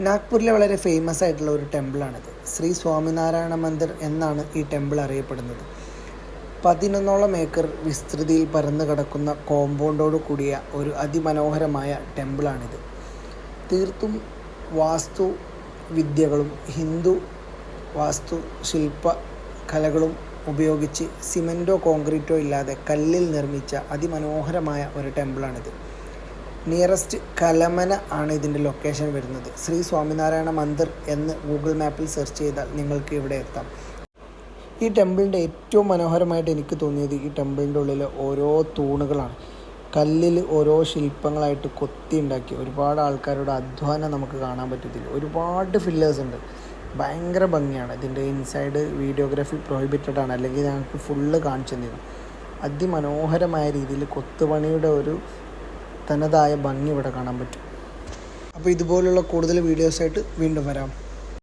നാഗ്പൂരിലെ വളരെ ഫേമസ് ആയിട്ടുള്ള ഒരു ടെമ്പിളാണിത്. ശ്രീ സ്വാമിനാരായണ മന്ദിർ എന്നാണ് ഈ ടെമ്പിൾ അറിയപ്പെടുന്നത്. പതിനൊന്നോളം ഏക്കർ വിസ്തൃതിയിൽ പരന്നു കിടക്കുന്ന കോമ്പൗണ്ടോട് കൂടിയ ഒരു അതിമനോഹരമായ ടെമ്പിളാണിത്. തീർത്തും വാസ്തു വിദ്യകളും ഹിന്ദു വാസ്തു ശില്പ കലകളും ഉപയോഗിച്ച് സിമന്റോ കോൺക്രീറ്റോ ഇല്ലാതെ കല്ലിൽ നിർമ്മിച്ച അതിമനോഹരമായ ഒരു ടെമ്പിളാണിത്. നിയറസ്റ്റ് കലമന ആണ് ഇതിന്റെ ലൊക്കേഷൻ വരുന്നത്. ശ്രീ സ്വാമിനാരായണ മന്ദിർ എന്ന് ഗൂഗിൾ മാപ്പിൽ സെർച്ച് ചെയ്താൽ നിങ്ങൾക്ക് ഇവിടെ എത്താം. ഈ ടെമ്പിളിന്റെ ഏറ്റവും മനോഹരമായിട്ട് എനിക്ക് തോന്നിയത് ഈ ടെമ്പിളിന്റെ ഉള്ളിലെ ഓരോ തൂണുകളാണ്. കല്ലിൽ ഓരോ ശില്പങ്ങളായിട്ട് കൊത്തി ഉണ്ടാക്കി. ഒരുപാട് ആൾക്കാരുടെ അധ്വാനം നമുക്ക് കാണാൻ പറ്റത്തില്ല. ഒരുപാട് ഫില്ലേഴ്സ് ഉണ്ട്. ഭയങ്കര ഭംഗിയാണ്. ഇതിന്റെ ഇൻസൈഡ് വീഡിയോഗ്രാഫി പ്രോഹിബിറ്റഡ് ആണ്. അല്ലെങ്കിൽ ഞങ്ങൾക്ക് ഫുള്ള് കാണിച്ചു തന്നിരുന്നു. അതിമനോഹരമായ രീതിയിൽ കൊത്തുപണിയുടെ ഒരു തനതായ ഭംഗി ഇവിടെ കാണാൻ പറ്റും. അപ്പോൾ ഇതുപോലുള്ള കൂടുതൽ വീഡിയോസായിട്ട് വീണ്ടും വരാം.